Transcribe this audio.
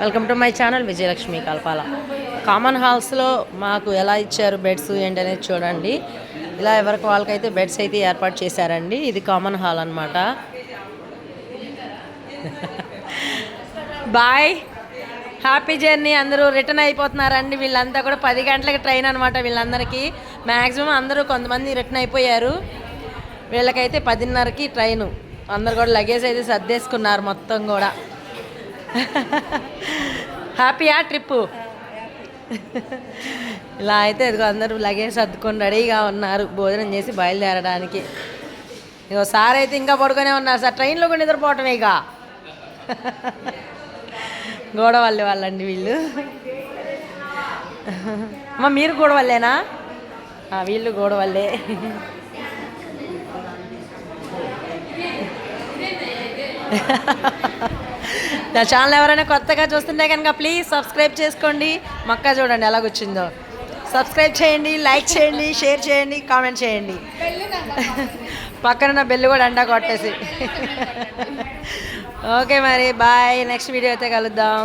Welcome to my channel Vijayalakshmi Kalpala. Common హాల్స్లో మాకు ఎలా ఇచ్చారు బెడ్స్ ఏంటి అనేది చూడండి. ఇలా ఎవరికి వాళ్ళకైతే బెడ్స్ అయితే ఏర్పాటు చేశారండి. ఇది కామన్ హాల్ అనమాట బాయ్ హ్యాపీ జర్నీ అందరూ రిటర్న్ అయిపోతున్నారండి. వీళ్ళంతా కూడా పది గంటలకి ట్రైన్ అనమాట వీళ్ళందరికీ. మ్యాక్సిమం అందరూ కొంతమంది రిటర్న్ అయిపోయారు. వీళ్ళకైతే పదిన్నరకి ట్రైను అందరు కూడా లగేజ్ అయితే సర్దేసుకున్నారు మొత్తం కూడా. హ్యాపీయా ట్రిప్పు ఇలా అయితే ఇదిగో అందరూ లగేజ్ సర్దుకొని రెడీగా ఉన్నారు. భోజనం చేసి బయలుదేరడానికి. ఇగో సార్ అయితే ఇంకా పడుకొనే ఉన్నారు సార్. ట్రైన్లో కూడా నిద్రపోవటమే ఇక. గోడవల్లి వాళ్ళండి వీళ్ళు. అమ్మ మీరు గోడవల్లేనా? ఆ, వీళ్ళు గోడవల్లే. నా ఛానల్ ఎవరైనా కొత్తగా చూస్తుంటే కనుక ప్లీజ్ సబ్స్క్రైబ్ చేసుకోండి. మక్క చూడండి ఎలా సబ్స్క్రైబ్ చేయండి లైక్ చేయండి షేర్ చేయండి కామెంట్ చేయండి. పక్కన బెల్లు కూడా అండా కొట్టేసి. ఓకే మరి బాయ్ నెక్స్ట్ వీడియో అయితే కలుద్దాం.